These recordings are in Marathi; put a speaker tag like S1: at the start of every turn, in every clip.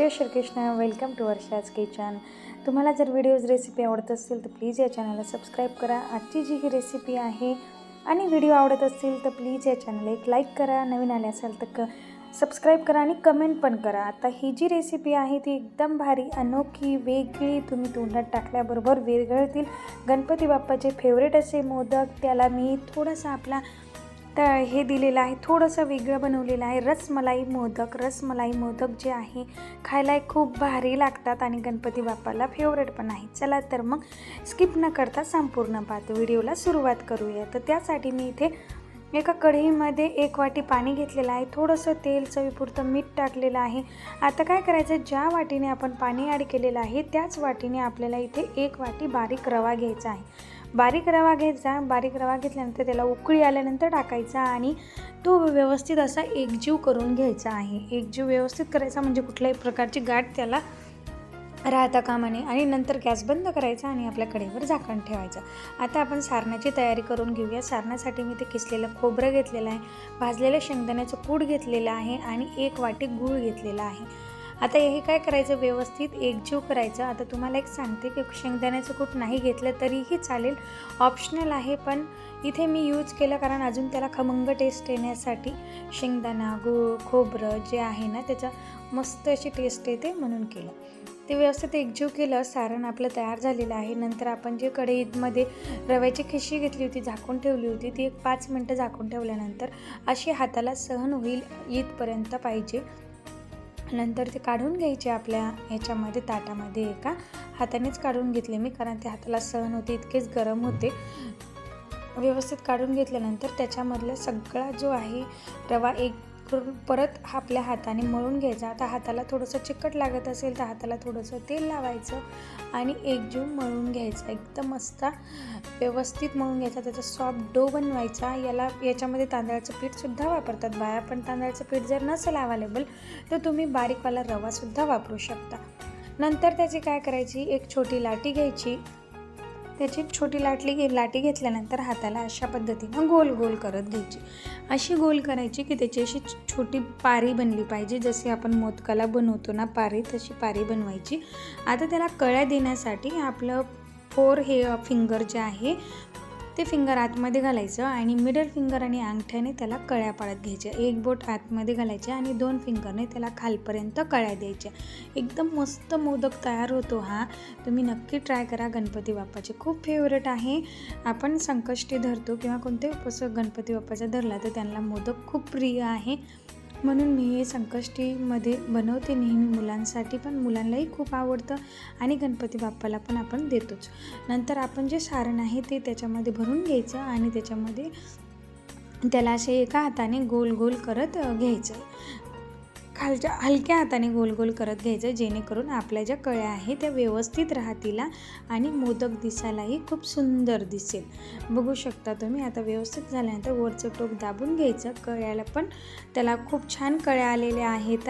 S1: Jai Shrikrishna. Welcome to Varsha's kitchen. तुम्हाला जर व्हिडिओज रेसिपी आवडत असेल तर प्लीज या चॅनलला सबस्क्राईब करा. आजची जी ही रेसिपी आहे आणि व्हिडिओ आवडत असतील तर प्लीज या चॅनलला एक लाईक करा. नवीन आले असाल तर क सबस्क्राईब करा आणि कमेंट पण करा. आता ही जी रेसिपी आहे ती एकदम भारी अनोखी वेगळी. तुम्ही तोंडात टाकल्याबरोबर वेगळतील गणपती बाप्पाचे फेवरेट असे मोदक त्याला मी थोडासा आपला तर हे दिलेलं आहे थोडंसं वेगळं बनवलेलं आहे. रसमलाई मोदक रसमलाई मोदक जे आहे खायला खूप भारी लागतात आणि गणपती बाप्पाला फेवरेट पण आहे. चला तर मग स्किप न करता संपूर्ण पाहतो व्हिडिओला सुरुवात करूया. तर त्यासाठी मी इथे एका कढईमध्ये एक वाटी पाणी घेतलेलं आहे. थोडंसं तेल चवीपुरतं मीठ टाकलेलं आहे. आता काय करायचं? ज्या वाटीने आपण पाणी ॲड केलेलं आहे त्याच वाटीने आपल्याला इथे एक वाटी बारीक रवा घ्यायचा आहे. बारीक रवा घ्यायचा. बारीक रवा घेतल्यानंतर त्याला उकळी आल्यानंतर टाकायचा आणि तो व्यवस्थित असा एकजीव करून घ्यायचा आहे. एकजीव व्यवस्थित करायचा म्हणजे कुठल्याही प्रकारची गाठ त्याला राहता कामा नये. आणि नंतर गॅस बंद करायचा आणि आपल्या कडेवर झाकण ठेवायचं. आता आपण सारणाची तयारी करून घेऊया. सारणासाठी मी ते किसलेलं खोबरं घेतलेलं आहे. भाजलेलं शेंगदाण्याचं कूड घेतलेलं आहे आणि एक वाटी गूळ घेतलेला आहे. आता हे काय करायचं? व्यवस्थित एकजीव करायचं. आता तुम्हाला एक सांगते की शेंगदाण्याचं कूट नाही घेतलं तरीही चालेल. ऑप्शनल आहे पण इथे मी यूज केलं कारण अजून त्याला खमंग टेस्ट येण्यासाठी शेंगदाणा गूळ खोबरं जे आहे ना त्याचा मस्त अशी टेस्ट येते म्हणून केलं. ते व्यवस्थित एकजीव केलं सारण आपलं तयार झालेलं आहे. नंतर आपण जे कढईमध्ये रव्याची खिशी घेतली होती झाकून ठेवली होती ती एक पाच मिनटं झाकून ठेवल्यानंतर अशी हाताला सहन होईल इथपर्यंत पाहिजे. नंतर ते काढून घ्यायचे आपल्या ह्याच्यामध्ये ताटामध्ये एका हातानेच काढून घेतले मी कारण ते हाताला सहन होते इतकेच गरम होते. व्यवस्थित काढून घेतल्यानंतर त्याच्यामधला सगळा जो आहे रवा एक करून परत आपल्या हाताने मळून घ्यायचा. आता हाताला थोडंसं चिकट लागत असेल तर हाताला थोडंसं तेल लावायचं आणि एकजीव मळून घ्यायचा. एकदम मस्त व्यवस्थित मळून घ्यायचा. त्याचा सॉफ्ट डो बनवायचा. याला याच्यामध्ये तांदळाचं पीठसुद्धा वापरतात बाया पण तांदळाचं पीठ जर नसेल अवेलेबल तर तुम्ही बारीकवाला रवासुद्धा वापरू शकता. नंतर त्याची काय करायची? एक छोटी लाटी घ्यायची. त्याची छोटी लाटली घे लाटी घेतल्यानंतर हाताला अशा पद्धतीनं गोल गोल करत घ्यायची. अशी गोल करायची की त्याची अशी छोटी पारी बनली पाहिजे. जशी आपण मोदकाला बनवतो ना पारी तशी पारी बनवायची. आता त्याला कळ्या देण्यासाठी आपलं फोर हे फिंगर जे आहे ते फिंगर आतमध्ये घालायचं आणि मिडल फिंगर आणि अंगठ्याने त्याला कळ्या पाडत घ्यायच्या. एक बोट आतमध्ये घालायचे आणि दोन फिंगरने त्याला खालपर्यंत कळ्या द्यायच्या. एकदम मस्त मोदक तयार होतो हा. तुम्ही नक्की ट्राय करा गणपती बाप्पाचे. खूप फेवरेट आहे. आपण संकष्टी धरतो किंवा कोणते उपवास गणपती बाप्पाचा धरला तर त्यांना मोदक खूप प्रिय आहे. म्हणून मी हे संकष्टीमध्ये बनवते नेहमी मुलांसाठी पण. मुलांनाही खूप आवडतं आणि गणपती बाप्पाला पण आपण देतोच. नंतर आपण जे सारण आहे ते त्याच्यामध्ये भरून घ्यायचं आणि त्याच्यामध्ये त्याला असे एका हाताने गोल गोल करत घ्यायचं. खालच्या हलक्या हाताने गोल गोल करत घ्यायचं जेणेकरून आपल्या ज्या कळ्या आहेत त्या व्यवस्थित राहतील आणि मोदक दिसायलाही खूप सुंदर दिसेल. बघू शकता तुम्ही आता व्यवस्थित झाल्यानंतर वरचं टोक दाबून घ्यायचं. कळ्याला पण त्याला खूप छान कळ्या आलेल्या आहेत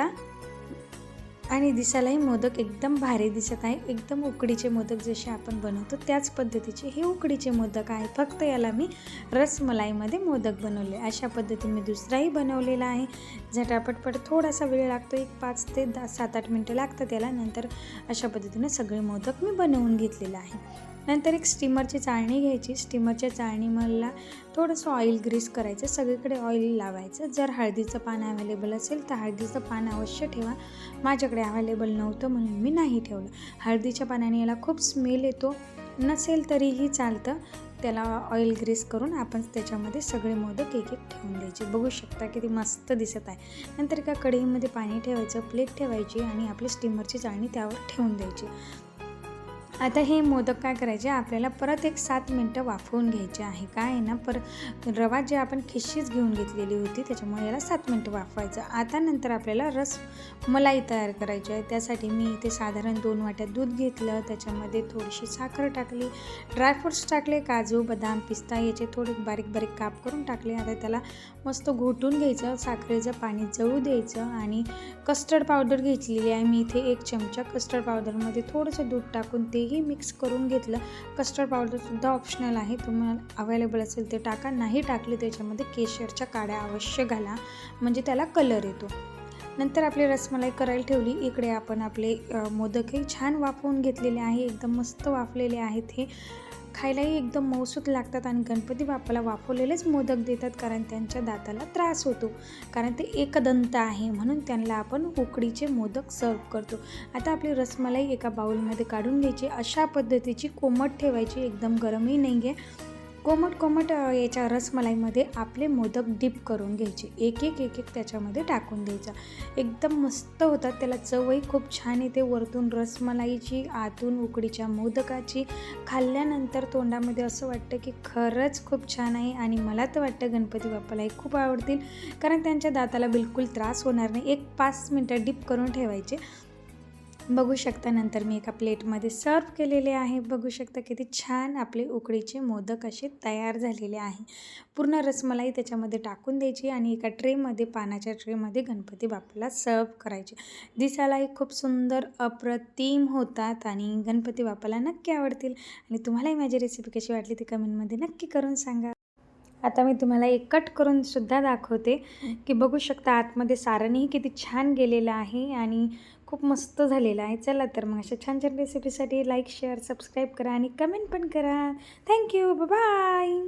S1: आणि दिसायलाही मोदक एकदम भारी दिसत आहे. एकदम उकडीचे मोदक जसे आपण बनवतो त्याच पद्धतीचे हे उकडीचे मोदक आहे. फक्त याला मी रसमलाईमध्ये मोदक बनवले. अशा पद्धतीने मी दुसराही बनवलेला आहे. झटापटपट थोडासा वेळ लागतो एक पाच ते दहा सात आठ मिनटं लागतात याला. नंतर अशा पद्धतीने सगळे मोदक मी बनवून घेतलेलं आहे. नंतर एक स्टीमरची चाळणी घ्यायची. स्टीमरच्या चाळणीमधला थोडंसं ऑइल ग्रीस करायचं. सगळीकडे ऑइल लावायचं. जर हळदीचं पान अवेलेबल असेल तर हळदीचं पान अवश्य ठेवा. माझ्याकडे अवेलेबल नव्हतं म्हणून मी नाही ठेवलं. हळदीच्या पानाने याला खूप स्मेल येतो. नसेल तरीही चालतं. त्याला ऑइल ग्रीस करून आपण त्याच्यामध्ये सगळे मोदक एक एक ठेवून द्यायचे. बघू शकता किती मस्त दिसत आहे. नंतर एका कढईमध्ये पाणी ठेवायचं. प्लेट ठेवायची आणि आपली स्टीमरची चाळणी त्यावर ठेवून द्यायची. आता हे मोदक काय करायचे? आपल्याला परत एक सात मिनटं वाफवून घ्यायचे आहे. काय आहे ना? पर रवा जे आपण खिशीच घेऊन घेतलेली होती त्याच्यामुळे याला सात मिनटं वाफवायचं. आता नंतर आपल्याला रस मलाई तयार करायची आहे. त्यासाठी मी इथे साधारण दोन वाट्या दूध घेतलं. त्याच्यामध्ये थोडीशी साखर टाकली. ड्रायफ्रूट्स टाकले काजू बदाम पिस्ता याचे थोडे बारीक बारीक काप करून टाकले. आता त्याला मस्त घोटून घ्यायचं. साखरेचं पाणी जळू द्यायचं आणि कस्टर्ड पावडर घेतलेली आहे. मी इथे एक चमचा कस्टर्ड पावडरमध्ये थोडंसं दूध टाकून ते तेही मिक्स करून घेतलं कस्टर्ड पावडरसुद्धा ऑप्शनल आहे. तुम्हाला अवेलेबल असेल ते टाका. नाही टाकली त्याच्यामध्ये केशरच्या काड्या अवश्य घाला. म्हणजे त्याला कलर येतो. नंतर आपली रसमलाई करायला ठेवली. इकडे आपण आपले मोदकही छान वाफवून घेतलेले आहे. एकदम मस्त वाफलेले आहेत हे. खायलाही एकदम मौसूत लागतात आणि गणपती बाप्पाला वाफवलेलेच मोदक देतात कारण त्यांच्या दाताला त्रास होतो. कारण ते एकदंत आहे म्हणून त्यांना आपण उकडीचे मोदक सर्व करतो. आता आपली रसमलाई एका बाउलमध्ये काढून घ्यायची. अशा पद्धतीची कोमट ठेवायची. एकदम गरमही नाही आहे कोमट कोमट याच्या रसमलाईमध्ये आपले मोदक डीप करून घ्यायचे. एक एक एक एक त्याच्यामध्ये टाकून द्यायचा. एकदम मस्त होतात. त्याला चवही खूप छान येते. वरतून रसमलाईची आतून उकडीच्या मोदकाची खाल्ल्यानंतर तोंडामध्ये असं वाटतं की खरंच खूप छान आहे आणि मला तर वाटतं गणपती बाप्पालाही खूप आवडतील. कारण त्यांच्या दाताला बिलकुल त्रास होणार नाही. एक पाच मिनटं डीप करून ठेवायचे. बघू शकता नंतर मी एका प्लेटमध्ये सर्व केलेले आहे. बघू शकता किती छान आपले उकडीचे मोदक असे तयार झालेले आहे. पूर्ण रसमलाई त्याच्यामध्ये टाकून द्यायची आणि एका ट्रेमध्ये पानाच्या ट्रेमध्ये गणपती बाप्पाला सर्व करायचे. दिसायलाही खूप सुंदर अप्रतिम होतात आणि गणपती बाप्पाला नक्की आवडतील. आणि तुम्हालाही माझी रेसिपी कशी वाटली ती कमेंटमध्ये नक्की करून सांगा. आता मी तुम्हाला एक कट करून सुद्धा दाखवते की बघू शकता आतमध्ये सारणही किती छान गेलेलं आहे आणि खूप मस्त झालेलं आहे. चला तर मग अशा छान छान रेसिपीसाठी लाईक शेअर सबस्क्राईब करा आणि कमेंट पण करा. Thank you bye